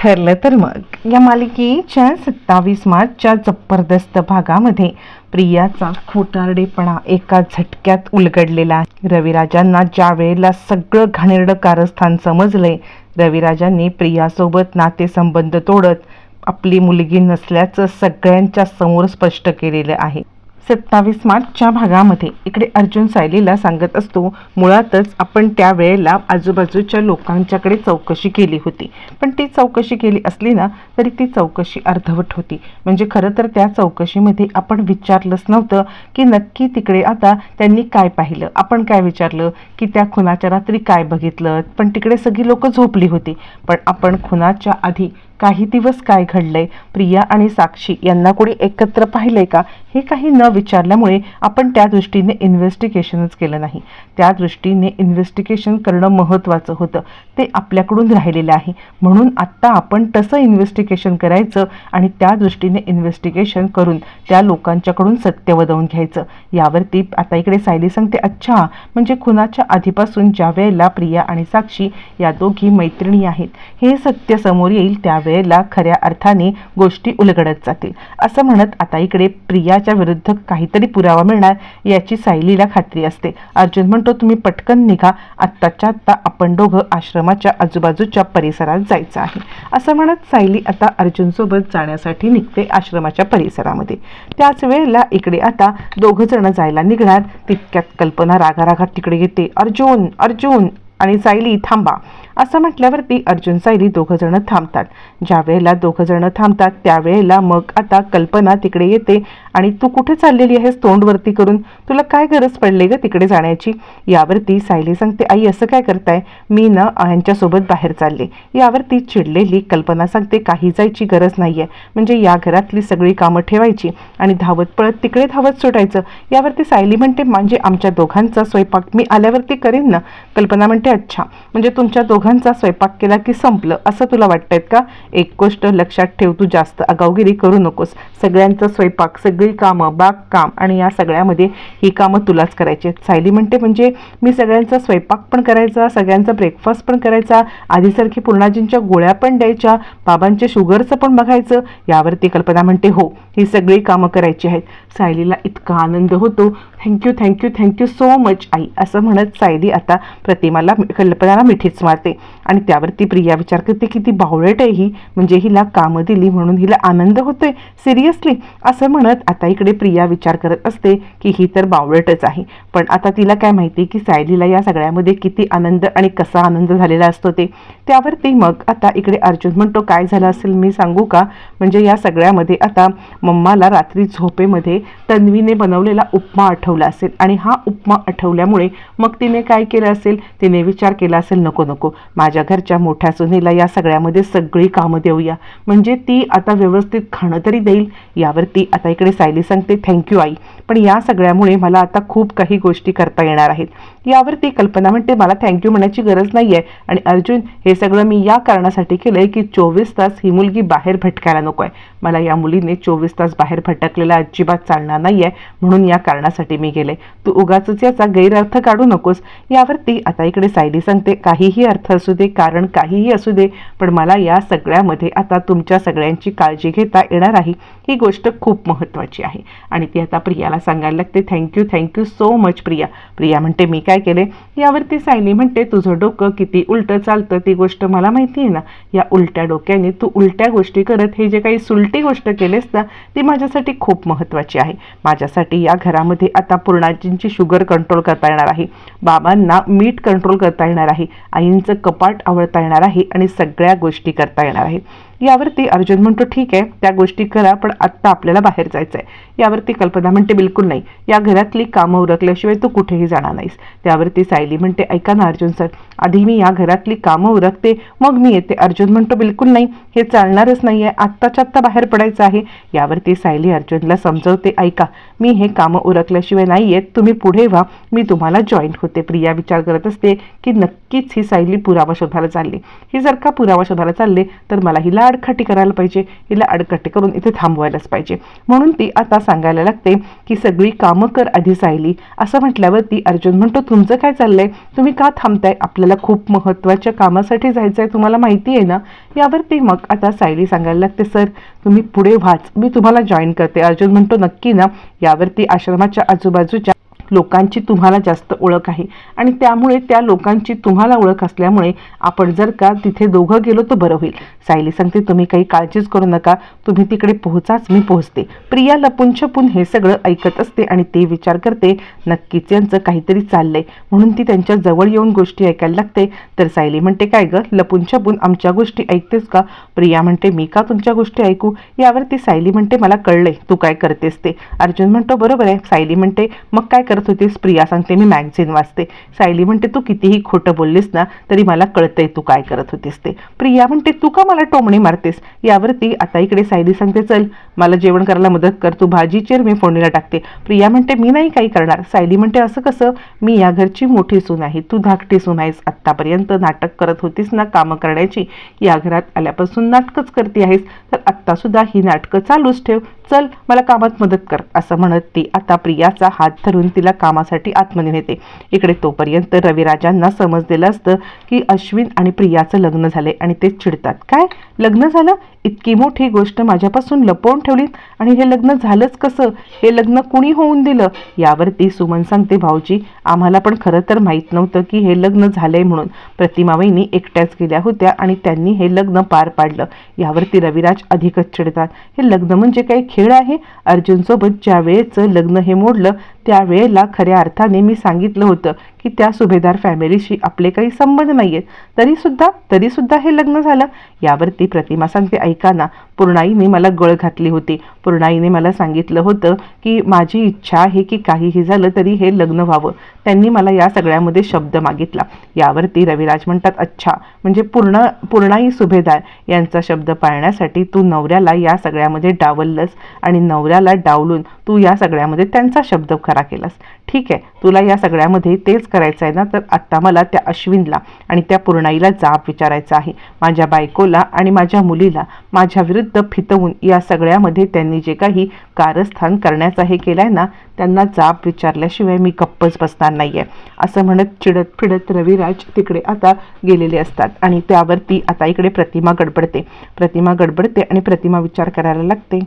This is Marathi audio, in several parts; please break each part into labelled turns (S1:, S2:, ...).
S1: ठरलं तर मग. या मालिकेच्या सत्तावीस मार्चच्या जबरदस्त भागामध्ये प्रियाचा खोटारडेपणा एका झटक्यात उलगडलेला आहे. रविराजांना ज्या वेळेला सगळं घाणेरडं कारस्थान समजलंय रविराजांनी प्रियासोबत नातेसंबंध तोडत आपली मुलगी नसल्याचं सगळ्यांच्या समोर स्पष्ट केलेलं आहे. सत्तावीस मार्चच्या भागामध्ये इकडे अर्जुन सायलीला सांगत असतो मुळातच आपण त्या वेळेला आजूबाजूच्या लोकांच्याकडे चौकशी केली होती. पण ती चौकशी केली असली ना तरी ती चौकशी अर्धवट होती. म्हणजे खरं तर त्या चौकशीमध्ये आपण विचारलंच नव्हतं की नक्की तिकडे आता त्यांनी काय पाहिलं. आपण काय विचारलं की त्या खुनाच्या रात्री काय बघितलं? पण तिकडे सगळी लोकं झोपली होती. पण आपण खुनाच्या आधी काही दिवस काय घडलंय? प्रिया आणि साक्षी यांना कोणी एकत्र पाहिलंय का? हे काही न विचारल्यामुळे आपण त्या दृष्टीने इन्व्हेस्टिगेशनच केलं नाही. त्या दृष्टीने इन्व्हेस्टिगेशन करणं महत्त्वाचं होतं. ते आपल्याकडून राहिलेलं आहे. म्हणून आत्ता आपण तसं इन्व्हेस्टिगेशन करायचं आणि त्या दृष्टीने इन्व्हेस्टिगेशन करून त्या लोकांच्याकडून सत्य वदवून घ्यायचं. यावरती आता इकडे सायली सांगते अच्छा म्हणजे खुनाच्या आधीपासून ज्या वेळेला प्रिया आणि साक्षी या दोघी मैत्रिणी आहेत हे सत्य समोर येईल त्यावेळेला खऱ्या अर्थाने गोष्टी उलगडत जातील. असं म्हणत आता इकडे प्रियाच्या विरुद्ध काहीतरी पुरावा मिळणार याची सायलीला खात्री असते. अर्जुन म्हणतो तुम्ही पटकन निघा. आत्ताच्या आत्ता आपण दोघं आश्रमाच्या आजूबाजूच्या परिसरात जायचं आहे. असं म्हणत सायली आता अर्जुनसोबत जाण्यासाठी निघते आश्रमाच्या परिसरामध्ये. त्याच वेळेला इकडे आता दोघं जण जायला निघणार. तितक्यात कल्पना रागारागात तिकडे येते अर्जुन अर्जुन. आणि सायली थांबा. असं म्हटल्यावरती अर्जुन सायली दोघं जण थांबतात. ज्या वेळेला दोघं जण थांबतात त्यावेळेला मग आता कल्पना तिकडे येते आणि तू कुठे चाललेली आहेस तोंडवरती करून? तुला काय गरज पडली ग तिकडे जाण्याची? यावरती सायली सांगते आई असं काय करताय? मी ना यांच्यासोबत बाहेर चालले. यावरती चिडलेली कल्पना सांगते काही जायची गरज नाहीये. म्हणजे या घरातली सगळी कामं ठेवायची आणि धावत पळत तिकडे धावत सुटायचं. यावरती सायली म्हणते म्हणजे आमच्या दोघांचा स्वयंपाक मी आल्यावरती करेन ना? कल्पना म्हणते अच्छा. म्हणजे तुमच्या दोघां दोघांचा स्वयंपाक केला की संपलं असं तुला वाटतंय का? एक गोष्ट लक्षात ठेव तू जास्त आगावगिरी करू नकोस. सगळ्यांचा स्वयंपाक सगळी कामं बागकाम आणि या सगळ्यामध्ये ही कामं तुलाच करायची आहेत. सायली म्हणते म्हणजे मी सगळ्यांचा स्वयंपाक पण करायचा सगळ्यांचा ब्रेकफास्ट पण करायचा आधीसारखी पूर्णाजींच्या गोळ्या पण द्यायच्या बाबांच्या शुगरचं पण बघायचं यावरती कल्पना म्हणते हो ही सगळी कामं करायची आहेत. सायलीला इतका आनंद होतो. Thank you thank you thank you so much आई असं म्हणत सायली आता प्रतिमाला कल्पनाला मिठीच मारते. आणि त्यावरती प्रिया विचार करते की ती बावळट आहे ही. म्हणजे हिला कामं दिली म्हणून हिला आनंद होतोय. सिरियसली असं म्हणत आता इकडे प्रिया विचार करत असते की ही तर बावळटच आहे. पण आता तिला काय माहिती की सायलीला या सगळ्यामध्ये किती आनंद आणि कसा आनंद झालेला असतो ते. त्यावरती मग आता इकडे अर्जुन म्हणतो काय झालं असेल मी सांगू का? म्हणजे या सगळ्यामध्ये आता मम्माला रात्री झोपेमध्ये तन्वीने बनवलेला उपमा आठवला असेल. आणि हा उपमा आठवल्यामुळे मग तिने काय केलं असेल? तिने विचार केला असेल नको नको. माझ्या घरच्या मोठ्या सुनेला या सगळ्यामध्ये सगळी कामं देऊया. म्हणजे ती आता व्यवस्थित खाणं तरी देईल यावरती आता इकडे सायली सांगते थँक्यू आई. पण या सगळ्यामुळे मला आता खूप काही गोष्टी करता येणार आहेत. यावरती कल्पना म्हणते मला थँक्यू म्हणायची गरज नाही आहे आणि अर्जुन हे सगळं मी या कारणासाठी केलं आहे की चोवीस तास ही मुलगी बाहेर भटकायला नको आहे मला या मुलीने चोवीस तास बाहेर भटकलेला अजिबात चालणार नाही आहे म्हणून या कारणासाठी मी गेले. तू उगाच याचा गैरअर्थ काढू नकोस. यावरती आता इकडे सायली सांगते काहीही अर्थ असू दे कारण काहीही असू दे पण मला या सगळ्यामध्ये आता तुमच्या सगळ्यांची काळजी घेता येणार आहे ही गोष्ट खूप महत्त्वाची आहे. आणि ती आता प्रियाला सांगायला लागते thank you thank you so much Priya. Priya म्हणते मी काय केले? यावरती सायली म्हणते तुझं डोकं किती उलटं चालतं ती गोष्ट मला माहिती आहे ना. या उलट्या डोक्याने तू उलट्या गोष्टी करत हे जे काही सुलटी गोष्ट केलेस ना ती माझ्यासाठी खूप महत्त्वाची आहे. माझ्यासाठी या घरामध्ये आता पूर्णाजींची शुगर कंट्रोल करता येणार आहे. बाबांना मीठ कंट्रोल करता येणार आहे. आईंचं कपाट आवडता येणार आहे आणि सगळ्या गोष्टी करता येणार आहे यावरती अर्जुन म्हणतो ठीक आहे त्या गोष्टी करा पण आत्ता आपल्याला बाहेर जायचं आहे यावरती कल्पना म्हणते बिलकुल नाही. या घरातली कामं उरकल्याशिवाय तू कुठेही जाणार नाहीस. त्यावरती सायली म्हणते ऐका ना अर्जुन सर आधी मी या घरातली कामं उरकते मग मी येते. अर्जुन म्हणतो बिलकुल नाही हे चालणारच नाही आहे आत्ताच्या आत्ता बाहेर पडायचं आहे. यावरती सायली अर्जुनला समजवते ऐका मी हे कामं उरकल्याशिवाय नाही आहेत तुम्ही पुढे व्हा मी तुम्हाला जॉईन होते. प्रिया विचार करत असते की नक्कीच ही सायली पुरावा शोधायला चालली. ही जर का पुरावा शोधायला चालले तर मला हिला आडखाटी करायला पाहिजे हिला आडकाठी करून इथे थांबवायलाच पाहिजे. म्हणून ती आता सांगायला लागते की सगळी कामं कर आधी सायली. असं म्हटल्यावरती अर्जुन म्हणतो तुमचं काय चाललंय? तुम्ही का थांबताय? आपल्याला खूप महत्त्वाच्या कामासाठी जायचं आहे तुम्हाला माहिती आहे ना? यावरती मग आता सायली सांगायला लागते सर तुम्ही पुढे व्हाच. मी तुम्हाला जॉईन करते. अर्जुन म्हणतो नक्की ना. यावरती आश्रमाच्या आजूबाजूच्या लोकांची तुम्हाला जास्त ओळख आहे. आणि त्यामुळे त्या लोकांची तुम्हाला ओळख असल्यामुळे आपण जर का तिथे दोघं गेलो तर बरं होईल. सायली सांगते तुम्ही काही काळजीच करू नका. तुम्ही तिकडे पोहोचाच मी पोहोचते. प्रिया लपून छपून हे सगळं ऐकत असते आणि ते विचार करते नक्कीच यांचं काहीतरी चाललंय. म्हणून ती त्यांच्या जवळ येऊन गोष्टी ऐकायला लागते. तर सायली म्हणते काय ग? लपून छपून आमच्या गोष्टी ऐकतेस का? प्रिया म्हणते मी का तुमच्या गोष्टी ऐकू? यावरती सायली म्हणते मला कळलंय तू काय करतेस ते. अर्जुन म्हणतो बरोबर आहे. सायली म्हणते मग काय करत होतीस प्रिया सांगते मी मॅगझिन वाचते. सायली म्हणते तू कितीही खोटं बोललीस ना तरी मला कळतंय तू काय करत होतीस ते. प्रिया म्हणते तू का मला टोमणी मारतेस? यावरती आता इकडे सायली सांगते चल मला जेवण करायला मदत कर तू भाजी चेर मी फोडणीला टाकते. प्रिया म्हणते मी नाही काही करणार. सायली म्हणते असं कसं? मी या घरची मोठी सून आहे. तू धाकटी सून आहेस. आत्तापर्यंत नाटक करत होतीस ना कामं करण्याची? या घरात आल्यापासून नाटकच करते आहेस. तर आत्तासुद्धा ही नाटकं चालूच ठेव. चल मला कामात मदत कर असं म्हणत ती आता प्रियाचा हात धरून तिला कामासाठी आतमध्ये नेते इकडे तोपर्यंत रविराजांना समजलेलं असतं की अश्विन आणि प्रियाचं लग्न झालंय आणि ते चिडतात. काय? लग्न झालं? इतकी मोठी गोष्ट माझ्यापासून लपवून ठेवलीत? आणि हे लग्न झालंच कसं? हे लग्न कुणी होऊन दिलं? यावरती सुमन सांगते भाऊजी आम्हाला पण खरं तर माहीत नव्हतं की हे लग्न झालंय म्हणून. प्रतिमाबाईंनी एकट्याच गेल्या होत्या आणि त्यांनी हे लग्न पार पाडलं. यावरती रविराज अधिकच चिडतात. हे लग्न म्हणजे काही खेळ आहे? अर्जुनसोबत ज्या वेळेचं लग्न हे मोडलं त्यावेळेला खऱ्या अर्थाने मी सांगितलं होतं की त्या सुभेदार फॅमिलीशी आपले काही संबंध नाही आहेत तरीसुद्धा तरीसुद्धा हे लग्न झालं. यावरती प्रतिमा सांगते ऐकाना पूर्णाईने मला गळ घातली होती. पूर्णाईने मला सांगितलं होतं की माझी इच्छा आहे की काहीही झालं तरी हे लग्न व्हावं. त्यांनी मला या सगळ्यामध्ये शब्द मागितला. यावरती रविराज म्हणतात अच्छा म्हणजे पूर्ण पूर्णाई सुभेदार यांचा शब्द पाळण्यासाठी तू नवऱ्याला या सगळ्यामध्ये डावललंस आणि नवऱ्याला डावलून तू या सगळ्यामध्ये त्यांचा शब्द खरा केलास. ठीक आहे तुला या सगळ्यामध्ये तेच करायचं आहे ना तर आत्ता मला त्या अश्विनला आणि त्या पूर्णाईला जाब विचारायचा आहे. माझ्या बायकोला आणि माझ्या मुलीला माझ्या विरुद्ध फितवून या सगळ्यामध्ये त्यांनी जे काही कारस्थान करण्याचा हे केलं आहे ना त्यांना जाब विचारल्याशिवाय मी गप्पच बसणार नाही आहे असं म्हणत चिडत फिडत रविराज तिकडे आता गेलेले असतात आणि त्यावरती आता इकडे प्रतिमा गडबडते. प्रतिमा गडबडते आणि प्रतिमा विचार करायला लागते.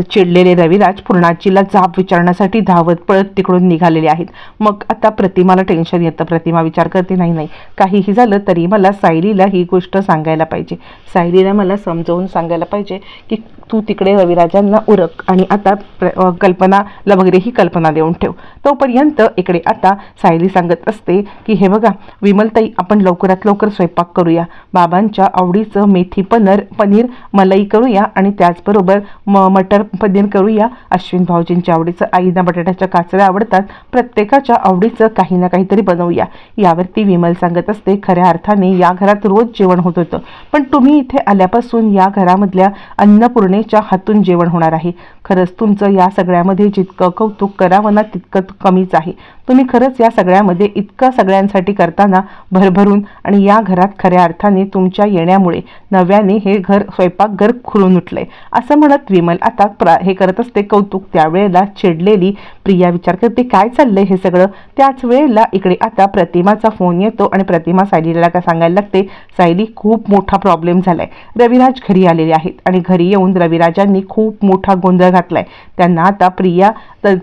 S1: चिडलेले रविराज पूर्णाजीला जाब विचारण्यासाठी धावत पळत तिकडून निघालेले आहेत. मग आता प्रतिमाला टेन्शन येतं. प्रतिमा विचार करते नाही नाही काहीही झालं तरी मला सायलीला ही गोष्ट सांगायला पाहिजे. सायलीला मला समजावून सांगायला पाहिजे की तू तिकडे रविराजांना उरक आणि आता प्र कल्पनाला वगैरे ही कल्पना देऊन ठेव. तोपर्यंत इकडे आता सायली सांगत असते की हे बघा विमलताई आपण लवकरात लवकर स्वयंपाक करूया. बाबांच्या आवडीचं मेथी पनर पनीर मलाई करूया आणि त्याचबरोबर म मटर पनीर करूया. अश्विन भाऊजींच्या आवडीचं आईना बटाट्याच्या काचऱ्या आवडतात. प्रत्येकाच्या आवडीचं काही ना काहीतरी बनवूया. यावरती विमल सांगत असते खऱ्या अर्थाने या घरात रोज जेवण होत होतं. पण तुम्ही इथे आल्यापासून या घरामधल्या अन्नपूर्णेच्या हातून जेवण होणार आहे. खरंच तुमचं या सगळ्यामध्ये जितकं कौतुक करावं ना तितकं कमीच आहे. तुम्ही खरंच या सगळ्यामध्ये इतकं सगळ्यांसाठी करताना भरभरून आणि या घरात खऱ्या अर्थाने तुमच्या येण्यामुळे नव्याने हे घर स्वयंपाकघर खुलून उठले. असं म्हणत विमल आता प्रा हे करत असते. कौतुक त्यावेळेला चिडलेली प्रिया विचार करते काय चाललंय हे सगळं? त्याच वेळेला इकडे आता प्रतिमाचा फोन येतो आणि प्रतिमा सायलीला का सांगायला लागते सायली खूप मोठा प्रॉब्लेम झालाय. रविराज घरी आलेले आहेत आणि घरी येऊन रविराजांनी खूप मोठा गोंधळ घातलाय. त्यांना आता प्रिया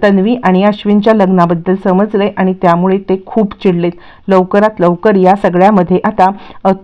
S1: तन्वी आणि अश्विनच्या लग्नाबद्दल समजलंय आणि त्यामुळे ते खूप चिडलेत. लवकरात लवकर या सगळ्यामध्ये आता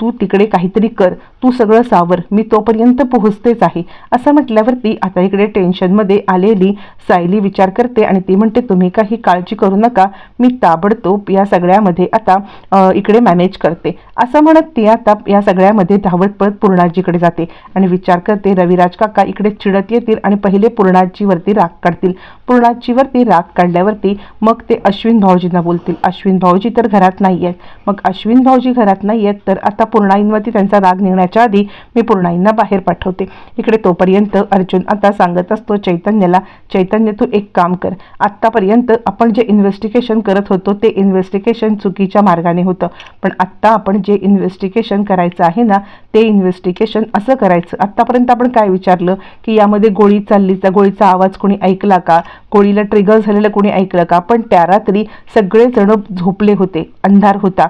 S1: तू तिकडे काहीतरी कर. तू सगळं सावर. मी तोपर्यंत पोहोचतेच आहे. असं म्हटल्यावरती आता इकडे टेन्शनमध्ये आलेली सायली विचार करते आणि ती म्हणते तुम्ही काही काळजी करू नका मी ताबडतोब या सगळ्यामध्ये आता इकडे मॅनेज करते. असं म्हणत ती आता या सगळ्यामध्ये धावत पळत पूर्णाजीकडे जाते आणि विचार करते रविराज काका इकडे चिडत येतील आणि पहिले पूर्णाजीवरती राग काढतील. पूर्णाजीवरती राग काढल्यावरती मग ते अश्विन भाऊजींना बोलतील अश्विन भाऊजी तर घरात नाही आहेत मग अश्विन भाऊजी घरात नाही आहेत तर आता पूर्णाईंवरती त्यांचा राग निघण्याच्या आधी मी पूर्णाईंना बाहेर पाठवते. इकडे तोपर्यंत अर्जुन आता सांगत असतो चैतन्याला चैतन्य तू एक काम कर आत्तापर्यंत आपण जे इन्व्हेस्टिगेशन करत होतो ते इन्व्हेस्टिगेशन चुकीच्या मार्गाने होतं. पण आत्ता आपण जे इन्व्हेस्टिगेशन करायचं आहे ना ते इन्व्हेस्टिगेशन असं करायचं. आत्तापर्यंत आपण काय विचारलं? की यामध्ये गोळी चालली त्या गोळीचा आवाज कोणी ऐकला का? कोळीला ट्रिगर झालेलं कोणी ऐकलं का? पण त्या रात्री सगळेजण झोपले होते अंधार होता.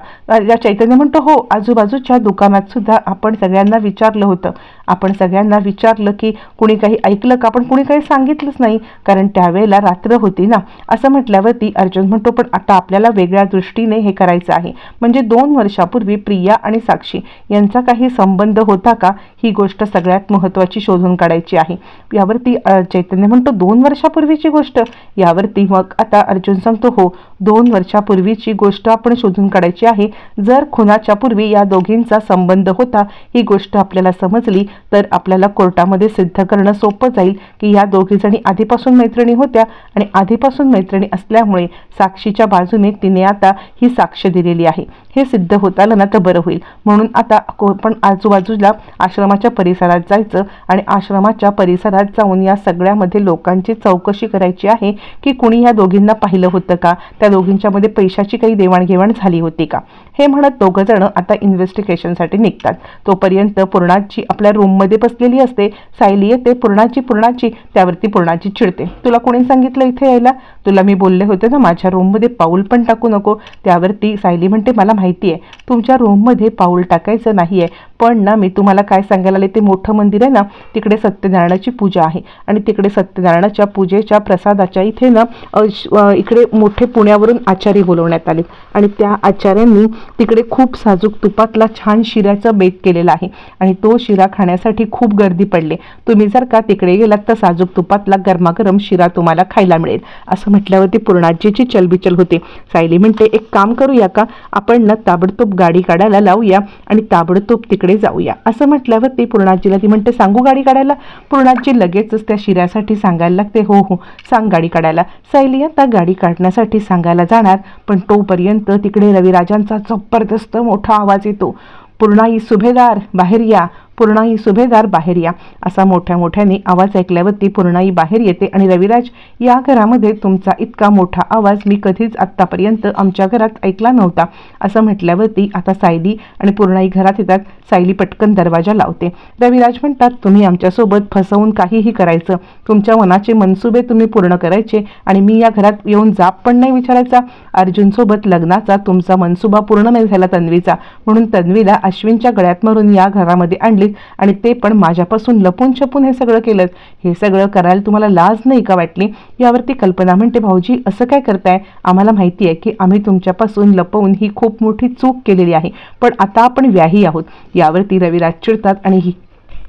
S1: या चैतन्य म्हणतो हो आजूबाजूच्या दुकानात सुद्धा आपण सगळ्यांना विचारलं होतं. आपण सगळ्यांना विचारलं की कुणी काही ऐकलं का? पण कुणी काही सांगितलंच नाही. कारण त्यावेळेला रात्र होती ना. असं म्हटल्यावरती अर्जुन म्हणतो पण आता आपल्याला वेगळ्या दृष्टीने हे करायचं आहे. म्हणजे दोन वर्षापूर्वी प्रिया आणि साक्षी यांचा काही संबंध होता का? ही गोष्ट सगळ्यात महत्त्वाची शोधून काढायची आहे. यावरती चैतन्य म्हणतो दोन वर्षापूर्वीची गोष्ट यावरती मग आता अर्जुन सांगतो हो दोन वर्षापूर्वीची गोष्ट आपण शोधून काढायची आहे. जर खुनाच्या पूर्वी या दोघींचा संबंध होता ही गोष्ट आपल्याला समजली तर आपल्याला कोर्टामध्ये सिद्ध करणं सोपं जाईल की या दोघी जणी आधीपासून मैत्रिणी होत्या आणि आधीपासून मैत्रिणी असल्यामुळे साक्षीच्या बाजूने तिने आता ही साक्ष दिलेली आहे. हे सिद्ध होत आलं ना तर बरं होईल. म्हणून आता को- पण आजूबाजूला आश्रमाच्या परिसरात जायचं आणि आश्रमाच्या परिसरात जाऊन या सगळ्यामध्ये लोकांची चौकशी करायची आहे की कुणी या दोघींना पाहिलं होतं का? त्या त्या दोघींच्यामध्ये पैशाची काही देवाणघेवाण झाली होती का? हे म्हणत दोघं जण आता इन्व्हेस्टिगेशनसाठी निघतात. तोपर्यंत पूर्णाची आपल्या रूममध्ये बसलेली असते. सायली येते पूर्णाची पूर्णाची. त्यावरती पूर्णाची चिडते. तुला कोणी सांगितलं इथे यायला? तुला मी बोलले होते ना माझ्या रूममध्ये पाऊल पण टाकू नको. त्यावरती सायली म्हणते मला माहिती आहे. तुमच्या रूममध्ये पाऊल टाकायचं नाही आहे पण ना मी तुम्हाला काय सांगायला आले? ते मोठं मंदिर आहे ना तिकडे सत्यनारायणाची पूजा आहे. आणि तिकडे सत्यनारायणाच्या पूजेच्या प्रसादाच्या इथे ना श- इकडे मोठे पुण्यावरून आचार्य बोलवण्यात आले. आणि त्या आचार्यांनी तिकडे खूप साजूक तुपातला छान शिऱ्याचं बेत केलेलं आहे. आणि तो शिरा खाण्यासाठी खूप गर्दी पडली. तुम्ही जर का तिकडे गेलात तर साजूक तुपातला गरमागरम शिरा तुम्हाला खायला मिळेल. असं म्हटल्यावरती पूर्णाजीची चलबिचल होते. सायली म्हणते एक काम करूया का? आपण ना ताबडतोब गाडी काढायला लावूया आणि ताबडतोब तिकडे जाऊया. असं म्हटल्यावरती पूर्णाजीला ती म्हणते सांगू गाडी काढायला? पूर्णाजी लगेचच त्या शिऱ्यासाठी सांगायला लागते हो हो सांग गाडी काढायला. सायली आता गाडी काढण्यासाठी सांगायला जाणार पण तोपर्यंत तिकडे रविराजांचा जबरदस्त मोठा आवाज येतो. पूर्णाई सुभेदार बाहेर या. पूर्णाई सुभेदार बाहेर या असा मोठ्या मोठ्याने आवाज ऐकल्यावरती पूर्णाई बाहेर येते आणि रविराज या घरामध्ये तुमचा इतका मोठा आवाज मी कधीच आत्तापर्यंत आमच्या घरात ऐकला नव्हता असं म्हटल्यावरती आता सायली आणि पूर्णाई घरात येतात. सायली पटकन दरवाजा लावते. रविराज म्हणतात तुम्ही आमच्यासोबत फसवून काहीही करायचं. तुमच्या मनाचे मनसुबे तुम्ही पूर्ण करायचे आणि मी या घरात येऊन जाप पण नाही विचारायचा. अर्जुनसोबत लग्नाचा तुमचा मनसुबा पूर्ण नाही झाला तन्वीचा. म्हणून तन्वीला अश्विनच्या गळ्यात मारून या घरामध्ये आणलीत आणि ते पण माझ्यापासून लपून छपून हे सगळं केलं. हे सगळं करायला तुम्हाला लाज नाही का वाटली? यावरती कल्पना म्हणते भाऊजी असं काय करताय? आम्हाला माहिती आहे की आम्ही तुमच्यापासून लपवून ही खूप मोठी चूक केलेली आहे. पण आता आपण व्याही आहोत. यावरती रविराज चिडतात आणि ही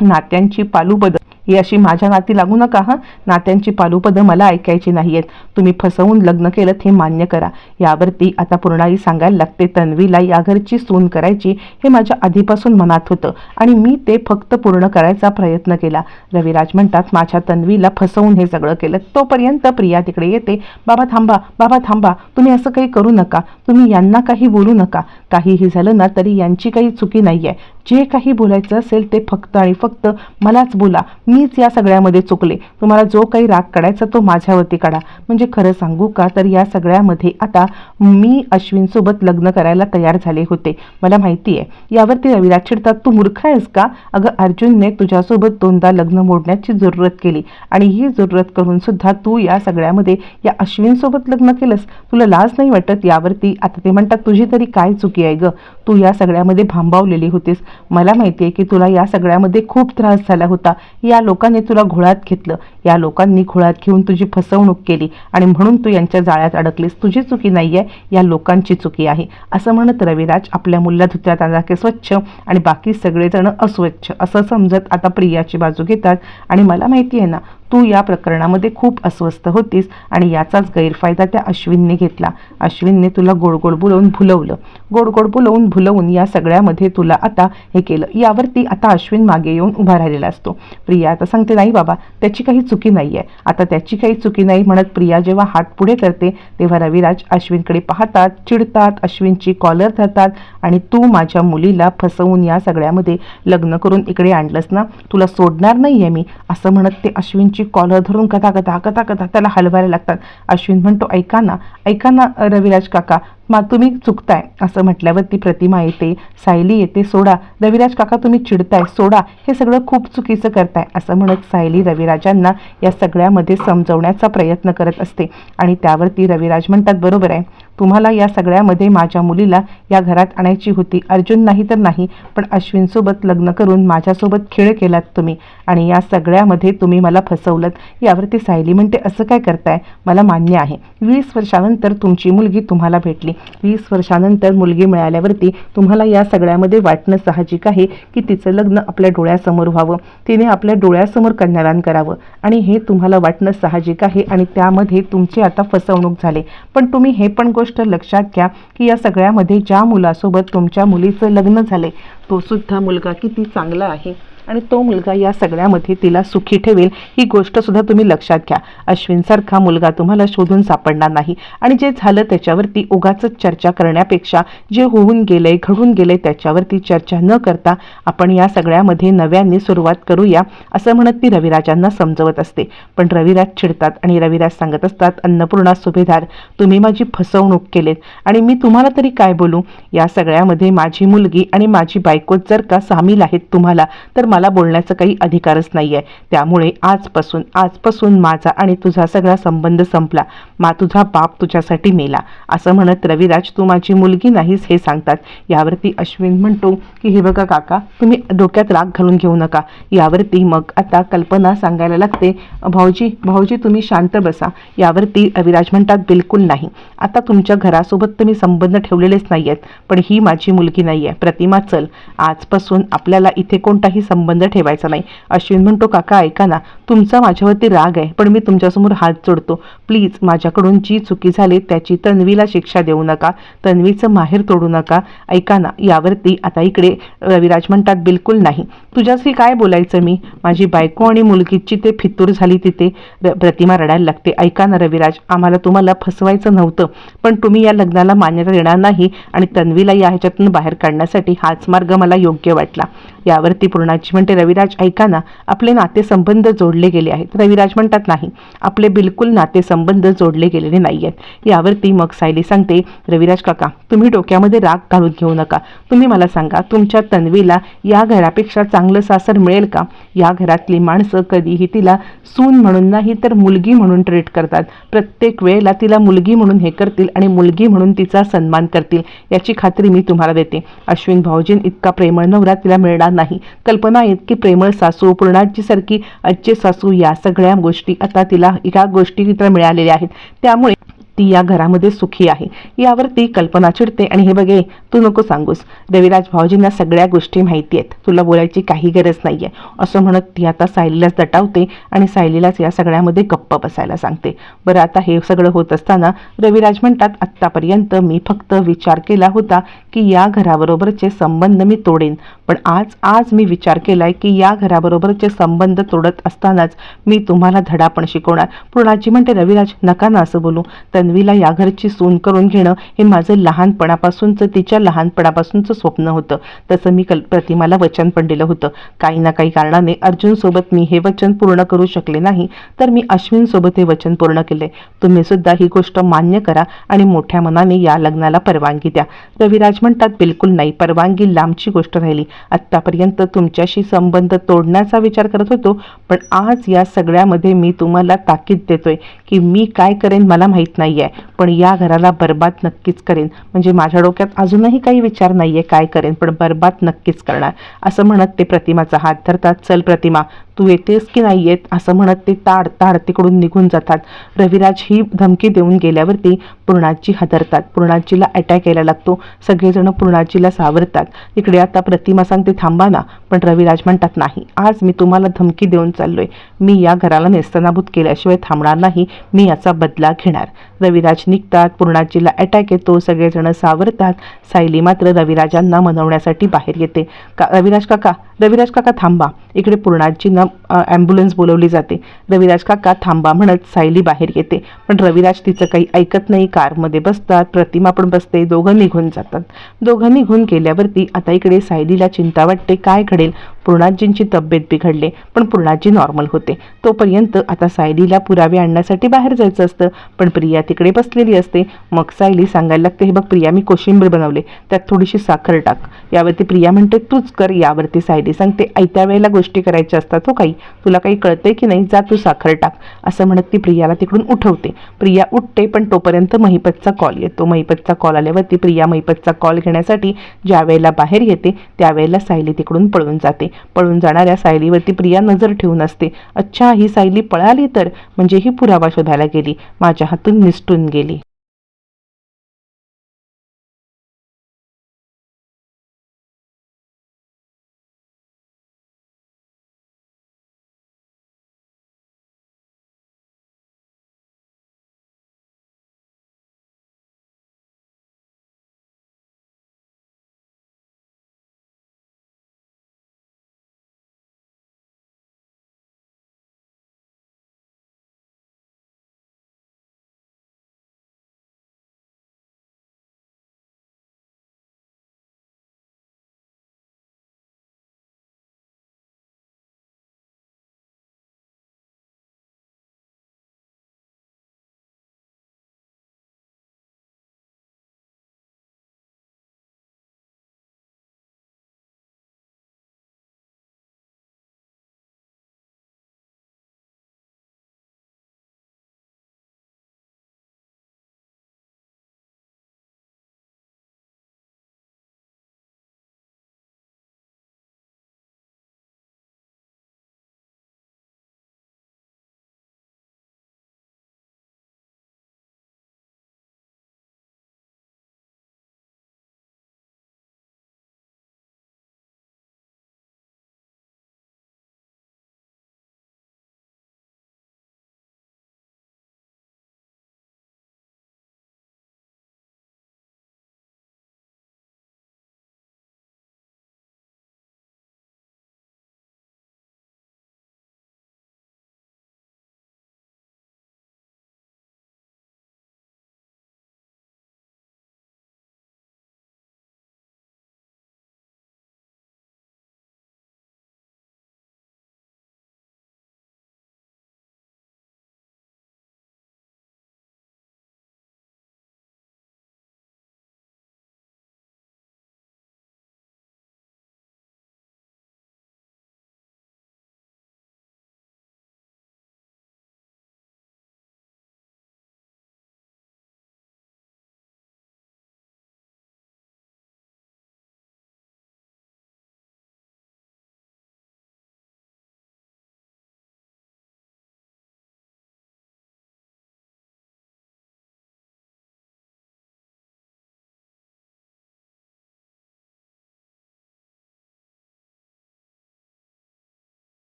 S1: नात्यांची पालूपद ही अशी माझ्या नाती लागू नका हां? नात्यांची पालुपदं मला ऐकायची नाही आहेत तुम्ही फसवून लग्न केलं हे मान्य करा. यावरती आता पूर्णाई सांगायला लागते तन्वीला या घरची सून करायची हे माझ्या आधीपासून मनात होतं आणि मी ते फक्त पूर्ण करायचा प्रयत्न केला. रविराज म्हणतात माझ्या तन्वीला फसवून हे सगळं केलं. तोपर्यंत प्रिया तिकडे येते. बाबा थांबा बाबा थांबा. तुम्ही असं काही करू नका. तुम्ही यांना काही बोलू नका. काहीही झालं ना तरी यांची काही चुकी नाही आहे जे काही बोलायचं असेल ते फक्त आणि फक्त मलाच बोला. मीच या सगळ्यामध्ये चुकले. तुम्हाला जो काही राग काढायचा तो माझ्यावरती काढा. म्हणजे खरं सांगू का तर या सगळ्यामध्ये आता मी अश्विनसोबत लग्न करायला तयार झाले होते. मला माहिती आहे यावरती रविराज चिडतात तू मूर्ख आहेस का? अगं अर्जुनने तुझ्यासोबत दोनदा लग्न मोडण्याची जरूरत केली. आणि ही जरूरत करून सुद्धा तू या सगळ्यामध्ये या अश्विनसोबत लग्न केलंस. तुला लाज नाही वाटत? यावरती आता ते म्हणतात तुझी तरी काय चुकी आहे ग? तू या सगळ्यामध्ये भांबावलेली होतीस. मला माहिती आहे की तुला या सगळ्यामध्ये खूप त्रास झाला होता. या लोकांनी तुला घोळात घेतलं. या लोकांनी घोळात घेऊन तुझी फसवणूक केली आणि म्हणून तू यांच्या जाळ्यात अडकलीस. तुझी चुकी नाही आहे या लोकांची चुकी आहे. असं म्हणत रविराज आपल्या मुल्ला धुत्या तांदाके स्वच्छ आणि बाकी सगळेजण अस्वच्छ असं समजत आता प्रियाची बाजू घेतात. आणि मला माहिती आहे ना तू या प्रकरणामध्ये खूप अस्वस्थ होतीस आणि याचाच गैरफायदा त्या अश्विनने घेतला. अश्विनने तुला गोड गोड बोलवून भुलवलं. गोड गोड बोलवून भुलवून या सगळ्यामध्ये तुला आता हे केलं. यावरती आता अश्विन मागे येऊन उभा राहिलेला असतो. प्रिया आता सांगते नाही बाबा त्याची काही चुकी नाही आहे आता त्याची काही चुकी नाही म्हणत प्रिया जेव्हा हात पुढे करते तेव्हा रविराज अश्विनकडे पाहतात चिडतात अश्विनची कॉलर धरतात आणि तू माझ्या मुलीला फसवून या सगळ्यामध्ये लग्न करून इकडे आणलंस ना? तुला सोडणार नाही आहे मी. असं म्हणत ते अश्विनची अशी कॉलर धरून कथा कथा कथा कथा त्याला हलवायला लागतात. अश्विन म्हणतो ऐका ना ऐका ना रविराज काका मा तुम्ही चुकताय असं म्हटल्यावर ती प्रतिमा येते सायली येते सोडा रविराज काका तुम्ही चिडताय सोडा हे सगळं खूप चुकीचं करताय असं म्हणत सायली रविराजांना या सगळ्यामध्ये समजवण्याचा प्रयत्न करत असते. आणि त्यावरती रविराज म्हणतात बरोबर आहे तुम्हाला या सगळ्यामध्ये माझ्या मुलीला या घरात आणायची होती अर्जुन नाही तर नाही पण अश्विनसोबत लग्न करून माझ्यासोबत खेळ केलात तुम्ही आणि या सगळ्यामध्ये तुम्ही मला फसवलं यावरती सायली म्हणते असं काय करताय मला मान्य आहे वीस वर्षानंतर तुमची मुलगी तुम्हाला भेटली वीस वर्षानंतर मुलगी मिळाल्यावरती तुम्हाला या सगळ्यामध्ये वाटणं साहजिक आहे की तिचं लग्न आपल्या डोळ्यासमोर व्हावं. तिने आपल्या डोळ्यासमोर कन्यादान करावं. आणि हे तुम्हाला वाटणं साहजिक आहे आणि त्यामध्ये तुमची आता फसवणूक झाली. पण तुम्ही हे पण गोष्ट लक्षात घ्या की या सगळ्यामध्ये ज्या मुलासोबत तुमच्या मुलीचं लग्न झाले तो सुद्धा मुलगा किती चांगला आहे. आणि तो मुलगा या सगळ्यामध्ये तिला सुखी ठेवेल ही गोष्टसुद्धा तुम्ही लक्षात घ्या. अश्विनसारखा मुलगा तुम्हाला शोधून सापडणार नाही. आणि जे झालं त्याच्यावरती उगाच चर्चा करण्यापेक्षा जे होऊन गेलंय घडून गेलंय त्याच्यावरती चर्चा न करता आपण या सगळ्यामध्ये नव्याने सुरुवात करूया असं म्हणत ती रविराजांना समजवत असते. पण रविराज चिडतात आणि रविराज सांगत असतात अन्नपूर्णा सुभेदार तुम्ही माझी फसवणूक केलेत. आणि मी तुम्हाला तरी काय बोलू? या सगळ्यामध्ये माझी मुलगी आणि माझी बायको जर का सामील आहेत तुम्हाला तर मला बोलण्याचा काही अधिकारच नाही आहे त्यामुळे आजपासून आजपासून माझा आणि तुझा सगळा संबंध संपला. मा तुझा बाप तुझ्यासाठी मेला. असं म्हणत रविराज तू माझी मुलगी नाहीस हे सांगतात. यावरती अश्विन म्हणतो की हे बघा काका तुम्ही डोक्यात राग घालून घेऊ नका. यावरती मग आता कल्पना सांगायला लागते भाऊजी भाऊजी तुम्ही शांत बसा. यावरती रविराज म्हणतात बिलकुल नाही. आता तुमच्या घरासोबत तुम्ही संबंध ठेवलेलेच नाही आहेत पण ही माझी मुलगी नाही आहे प्रतिमा चल. आजपासून आपल्याला इथे कोणताही संबंध ठेवायचा नाही. अश्विन म्हणतो काका ऐका ना तुमचा माझ्यावरती राग आहे पण मी तुमच्यासमोर हात जोडतो. प्लीज माझ्याकडून जी चुकी झाली त्याची तन्वीला शिक्षा देऊ नका. तन्वीचं माहेर तोडू नका. ऐका ना यावरती आता इकडे रविराज म्हणतात बिलकुल नाही. तुझ्याशी काय बोलायचं मी? माझी बायको आणि मुलगीची ते फितूर झाली तिथे. प्रतिमा रडायला लागते. ऐका ना रविराज आम्हाला तुम्हाला फसवायचं नव्हतं पण तुम्ही या लग्नाला मान्यता देणार नाही आणि तन्वीला या ह्याच्यातून बाहेर काढण्यासाठी हाच मार्ग मला योग्य वाटला. यावरती पूर्णाची म्हणते रविराज ऐकाना आपले नातेसंबंध जोडले गेले आहेत. रविराज म्हणतात नाही आपले बिलकुल नातेसंबंध जोडले गेलेले नाही आहेत यावरती मग सायली सांगते रविराज काका तुम्ही डोक्यामध्ये राग घालून घेऊ नका. तुम्ही मला सांगा तुमच्या तन्वीला या घरापेक्षा चांगलं सासर मिळेल का? या घरातली माणसं कधीही तिला सून म्हणून नाही तर मुलगी म्हणून ट्रीट करतात. प्रत्येक वेळेला तिला मुलगी म्हणून हे करतील आणि मुलगी म्हणून तिचा सन्मान करतील याची खात्री मी तुम्हाला देते. अश्विन भाऊजीन इतका प्रेमळ नवरा तिला मिळणार नाही. कल्पना इतकी प्रेमळ सासू पूर्णाची सारखी आजचे सासू या सगळ्या गोष्टी आता तिला ह्या गोष्टी तिला मिळालेल्या आहेत. त्यामुळे ती या घरामध्ये सुखी आहे. यावरती कल्पना चिडते आणि हे बघे तू नको सांगूस. रविराज भाऊजींना सगळ्या गोष्टी माहिती आहेत. तुला बोलायची काही गरज नाही आहे असं म्हणत ती आता सायलीलाच दटावते आणि सायलीलाच या सगळ्यामध्ये गप्प बसायला सांगते. बरं आता हे सगळं होत असताना रविराज म्हणतात आत्तापर्यंत मी फक्त विचार केला होता की या घराबरोबरचे संबंध मी तोडेन. पण आज आज मी विचार केलाय की या घराबरोबरचे संबंध तोडत असतानाच मी तुम्हाला धडा पण शिकवणार. पूर्णाजी म्हणते रविराज नका ना असं बोलू. तन्वीला या घरची सून करून घेणं हे माझं लहानपणापासूनचं तिच्या लहानपणापासूनचं स्वप्न होतं. तसं मी कल प्रतिमाला वचन पण दिलं होतं. काही ना काही कारणाने अर्जुनसोबत मी हे वचन पूर्ण करू शकले नाही तर मी अश्विनसोबत हे वचन पूर्ण केले. तुम्ही सुद्धा ही गोष्ट मान्य करा आणि मोठ्या मनाने या लग्नाला परवानगी द्या. रविराज म्हणतात बिलकुल नाही परवानगी लांबची गोष्ट राहिली. आत्तापर्यंत तुमच्याशी संबंध तोडण्याचा विचार करत होतो पण आज या सगळ्यामध्ये मी तुम्हाला ताकीद देतोय की मी काय करेन मला माहीत नाही. आहे पण या घराला बर्बाद नक्कीच करेन. म्हणजे माझ्या डोक्यात अजूनही काही विचार नाही आहे काय करेन पण बर्बाद नक्कीच करणार. असं म्हणत ते प्रतिमाचा हात धरतात. चल प्रतिमा तू येतेस की नाही येत असं म्हणत ते ताड ताड तिकडून निघून जातात. रविराज ही धमकी देऊन गेल्यावरती पूर्णाची हादरतात. पूर्णाजीला अटॅक यायला लागतो. सगळेजण पूर्णाजीला सावरतात. इकडे आता प्रतिमा सांगते थांबा ना. पण रविराज म्हणतात नाही. आज मी तुम्हाला धमकी देऊन चाललोय. मी या घराला नेस्तनाभूत केल्याशिवाय थांबणार नाही. मी याचा बदला घेणार. रविराज निघतात. पूर्णाजीला अटॅक येतो. सगळेजण सावरतात. सायली मात्र रविराजांना मनवण्यासाठी बाहेर येते. का रविराज काका रविराज काका थांबा. इकडे पूर्णाजींना ॲम्ब्युलन्स बोलवली जाते. रविराज काका थांबा म्हणत सायली बाहेर येते. पण रविराज तिचं काही ऐकत नाही. कारमध्ये बसतात. प्रतिमा पण बसते. दोघं निघून जातात. दोघं निघून गेल्यावरती आता इकडे सायलीला चिंता वाटते. काय घडेल? पूर्णाजींची तब्येत बिघडले पण पूर्णाजी नॉर्मल होते. तोपर्यंत आता सायलीला पुरावे आणण्यासाठी बाहेर जायचं असतं पण प्रिया तिकडे बसलेली असते. मग सायली सांगायला लागते हे बघ प्रिया मी कोशिंबीर बनवले त्यात थोडीशी साखर टाक. यावरती प्रिया म्हणते तूच कर. यावरती सायली सांगते आयत्या वेळेला गोष्टी करायच्या असतात हो काही. तुला काही कळतंय की नाही? जा तू साखर टाक. असं म्हणत ती प्रियाला तिकडून उठवते. प्रिया उठते पण तोपर्यंत महिपतचा कॉल येतो. महिपतचा कॉल आल्यावरती प्रिया महिपतचा कॉल घेण्यासाठी ज्या वेळेला बाहेर येते त्यावेळेला सायली तिकडून पळून जाते. पळून जाणाऱ्या सायलीवरती प्रिया नजर ठेवून असते. अच्छा ही सायली पळाली तर? म्हणजे ही पुरावा शोधायला गेली. माझ्या हातून निसटून गेली.